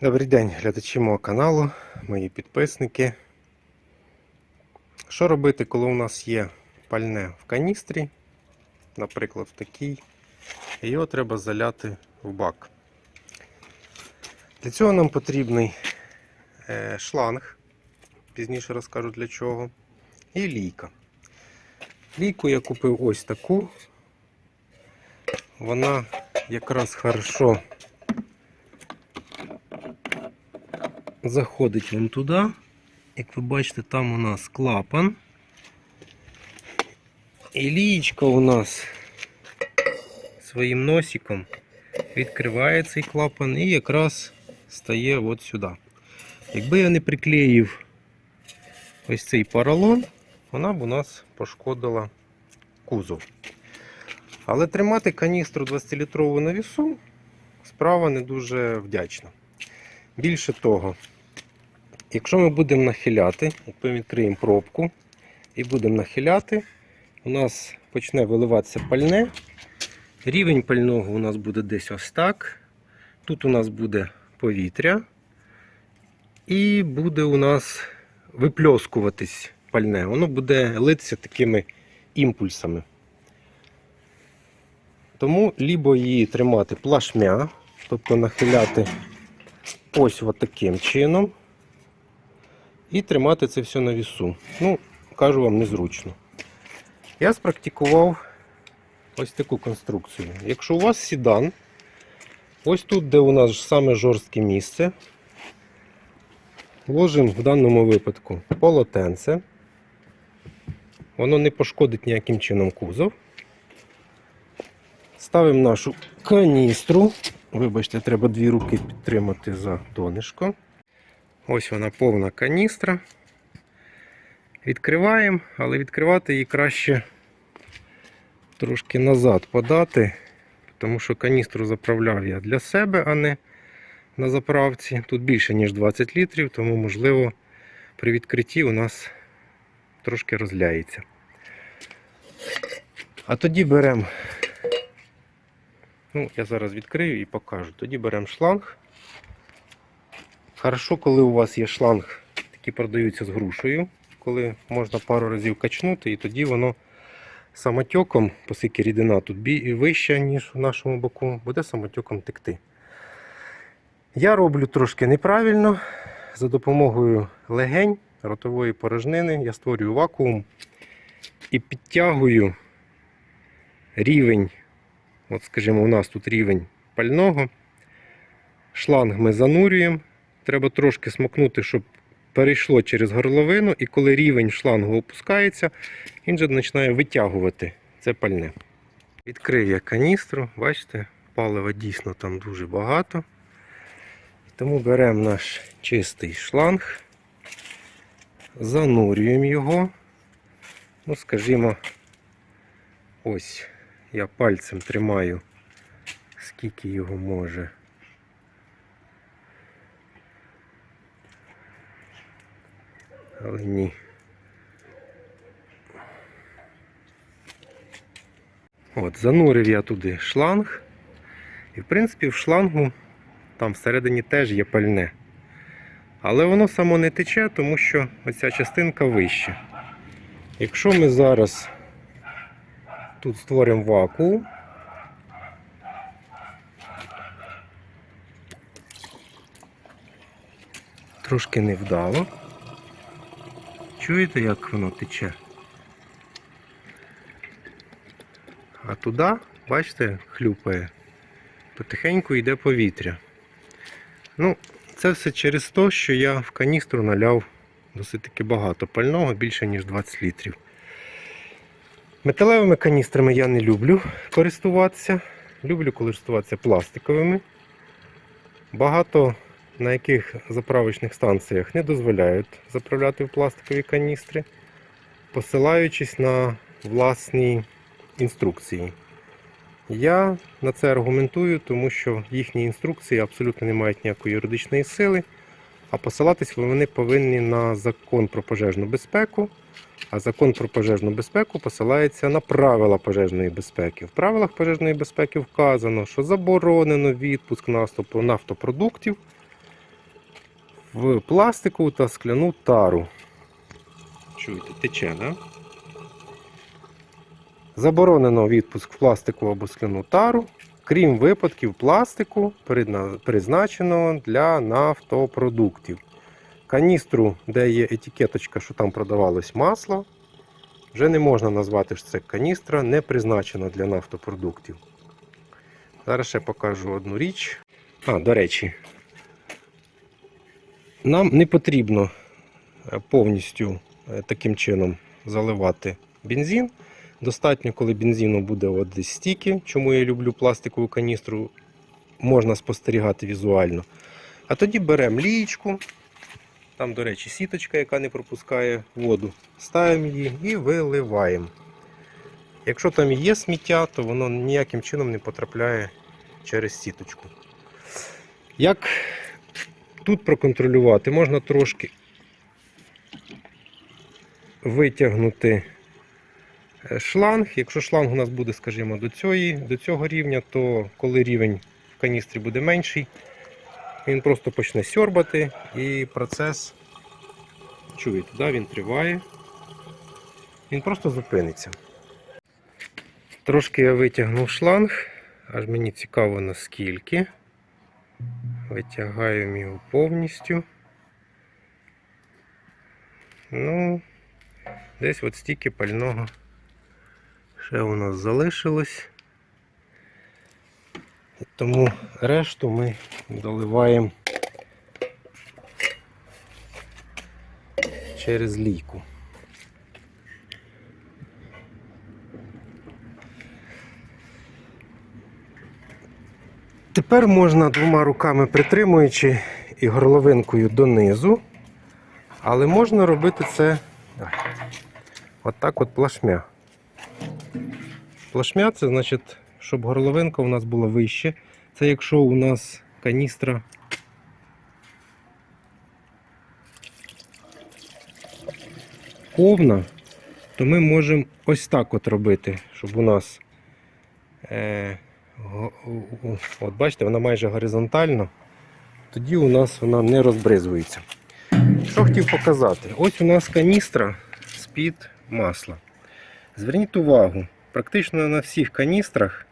Добрий день, глядачі мого каналу, мої підписники. Що робити, коли у нас є пальне в каністрі, наприклад, в такій, і його треба заляти в бак. Для цього нам потрібний е, шланг, пізніше розкажу для чого, і лійка. Лійку я купив ось таку. Вона якраз хорошо заходить вон туди. Як ви бачите, там у нас клапан. І лієчка у нас своїм носиком відкриває цей клапан і якраз стає от сюди. Якби я не приклеїв ось цей поролон, вона б у нас пошкодила кузов. Але тримати каністру 20-літрову на вісу справа не дуже вдячна. Більше того, якщо ми будемо нахиляти, як ми відкриємо пробку і будемо нахиляти, у нас почне виливатися пальне. Рівень пального у нас буде десь ось так. Тут у нас буде повітря. І буде у нас випльоскуватись пальне. Воно буде литися такими імпульсами. Тому лібо її тримати плашмя, тобто нахиляти ось таким чином. І тримати це все на вісу. Ну, кажу вам, незручно. Я спрактикував ось таку конструкцію. Якщо у вас сідан, ось тут, де у нас саме жорстке місце, ложимо в даному випадку полотенце. Воно не пошкодить ніяким чином кузов. Ставимо нашу каністру. Вибачте, треба дві руки підтримати за донишко. Ось вона повна каністра. Відкриваємо, але відкривати її краще трошки назад подати, тому що каністру заправляв я для себе, а не на заправці. Тут більше, ніж 20 літрів, тому, можливо, при відкритті у нас трошки розляється. А тоді беремо Ну, я зараз відкрию і покажу. Тоді беремо шланг. Хорошо, коли у вас є шланг, такі продаються з грушею, коли можна пару разів качнути, і тоді воно самотьоком, оскільки рідина тут вища, ніж в нашому боку, буде самотьоком текти. Я роблю трошки неправильно. За допомогою легень ротової порожнини я створюю вакуум і підтягую рівень От, скажімо, у нас тут рівень пального. Шланг ми занурюємо. Треба трошки смокнути, щоб перейшло через горловину, і коли рівень шлангу опускається, він же починає витягувати це пальне. Відкрию я каністру, бачите, палива дійсно там дуже багато. Тому беремо наш чистий шланг, занурюємо його. Ну, скажімо, ось я пальцем тримаю, скільки його може. Але ні. От, занурив я туди шланг. І в принципі в шлангу там всередині теж є пальне. Але воно само не тече, тому що оця частинка вища. Якщо ми зараз Тут створимо вакуум. Трошки невдало. Чуєте, як воно тече? А туди, бачите, хлюпає, потихеньку йде повітря. Ну, це все через те, що я в каністру наляв досить таки багато пального, більше ніж 20 літрів. Металевими каністрами я не люблю користуватися. Люблю користуватися пластиковими. Багато на яких заправочних станціях не дозволяють заправляти в пластикові каністри, посилаючись на власні інструкції. Я на це аргументую, тому що їхні інструкції абсолютно не мають ніякої юридичної сили, а посилатись вони повинні на закон про пожежну безпеку. А закон про пожежну безпеку посилається на правила пожежної безпеки. В правилах пожежної безпеки вказано, що заборонено відпуск наступу нафтопродуктів в пластикову та скляну тару. Чуєте, тече, да? Заборонено відпуск в пластикову або скляну тару, крім випадків пластику, призначеного для нафтопродуктів. Каністру, де є етикеточка, що там продавалось масло, вже не можна назвати, що це каністра, не призначена для нафтопродуктів. Зараз ще покажу одну річ. А, до речі, нам не потрібно е, повністю е, таким чином заливати бензин. Достатньо, коли бензину буде от десь стільки, чому я люблю пластикову каністру, можна спостерігати візуально. А тоді беремо лієчку, там, до речі, сіточка, яка не пропускає воду. Ставимо її і виливаємо. Якщо там є сміття, то воно ніяким чином не потрапляє через сіточку. Як тут проконтролювати, можна трошки витягнути е, шланг. Якщо шланг у нас буде, скажімо, до, цієї, до цього рівня, то коли рівень в каністрі буде менший, він просто почне сьорбати і процес, чуєте, да, він триває, він просто зупиниться. Трошки я витягнув шланг, аж мені цікаво наскільки. Витягаємо його повністю. Ну, десь от стільки пального ще у нас залишилось. Тому решту ми доливаємо через лійку. Тепер можна двома руками притримуючи і горловинкою донизу, але можна робити це отак от плашмя. Плашмя це значить, щоб горловинка у нас була вище. Це якщо у нас каністра повна, то ми можемо ось так от робити, щоб у нас. Е, От бачите, вона майже горизонтально. Тоді у нас вона не розбризується. Що хотів показати? Ось у нас каністра з-під масла. Зверніть увагу, практично на всіх каністрах,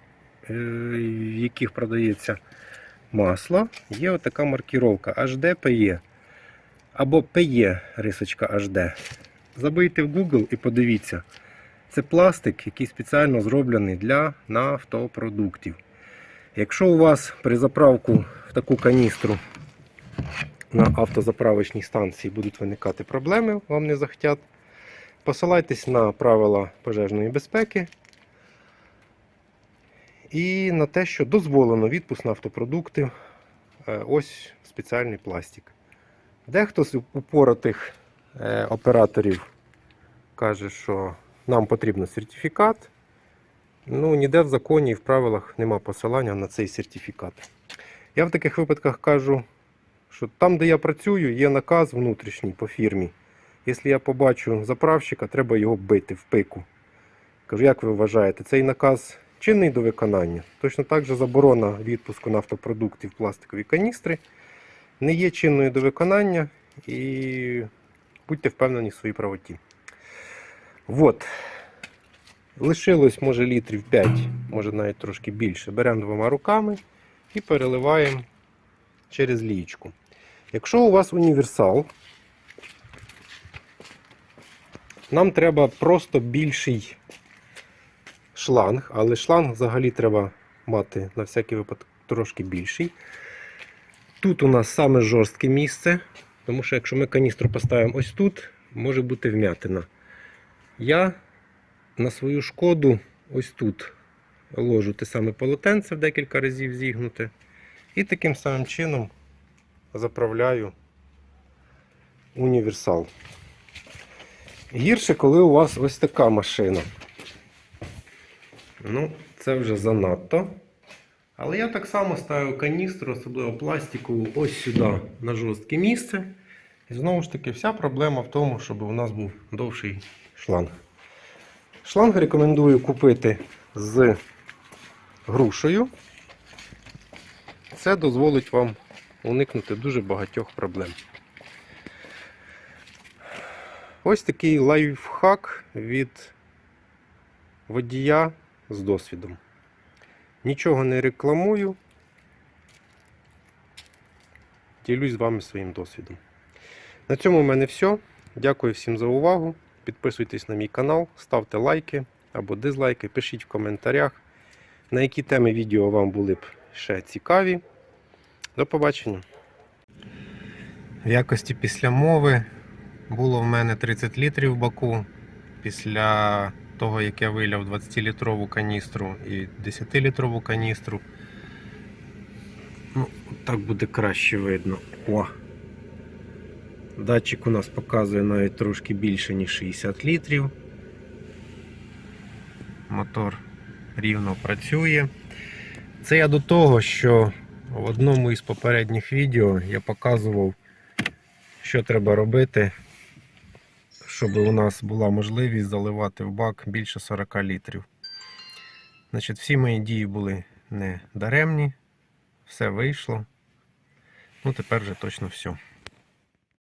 е, в яких продається масло, є отака маркіровка HD PE або PE рисочка HD. Забийте в Google і подивіться. Це пластик, який спеціально зроблений для нафтопродуктів. Якщо у вас при заправку в таку каністру на автозаправочній станції будуть виникати проблеми, вам не захотять, посилайтесь на правила пожежної безпеки і на те, що дозволено відпуск нафтопродуктів. Е, Ось спеціальний пластик. Дехто з упоротих е, операторів каже, що нам потрібен сертифікат. Ну, ніде в законі і в правилах нема посилання на цей сертифікат. Я в таких випадках кажу, що там, де я працюю, є наказ внутрішній по фірмі. Якщо я побачу заправщика, треба його бити в пику. Кажу, як ви вважаєте, цей наказ чинний до виконання? Точно так же заборона відпуску нафтопродуктів пластикові каністри не є чинною до виконання і будьте впевнені в своїй правоті. От. Лишилось, може, літрів 5, може навіть трошки більше. Беремо двома руками і переливаємо через лієчку. Якщо у вас універсал, нам треба просто більший шланг, але шланг взагалі треба мати на всякий випадок трошки більший. Тут у нас саме жорстке місце, тому що якщо ми каністру поставимо ось тут, може бути вмятина. Я на свою шкоду ось тут ложу те саме полотенце в декілька разів зігнуте. І таким самим чином заправляю універсал. Гірше, коли у вас ось така машина. Ну, це вже занадто. Але я так само ставив каністру, особливо пластикову, ось сюди на жорстке місце. І знову ж таки, вся проблема в тому, щоб у нас був довший шланг. Шланг рекомендую купити з грушею. Це дозволить вам уникнути дуже багатьох проблем. Ось такий лайфхак від водія з досвідом. Нічого не рекламую. Ділюсь з вами своїм досвідом. На цьому в мене все. Дякую всім за увагу. Підписуйтесь на мій канал, ставте лайки або дизлайки, пишіть в коментарях, на які теми відео вам були б ще цікаві. До побачення. В якості після мови було в мене 30 літрів в баку. Після того, як я виляв 20-літрову каністру і 10-літрову каністру. Ну, так буде краще видно. О! Датчик у нас показує навіть трошки більше, ніж 60 літрів. Мотор рівно працює. Це я до того, що в одному із попередніх відео я показував, що треба робити, щоб у нас була можливість заливати в бак більше 40 літрів. Значить, всі мої дії були не даремні, все вийшло. Ну, тепер вже точно все.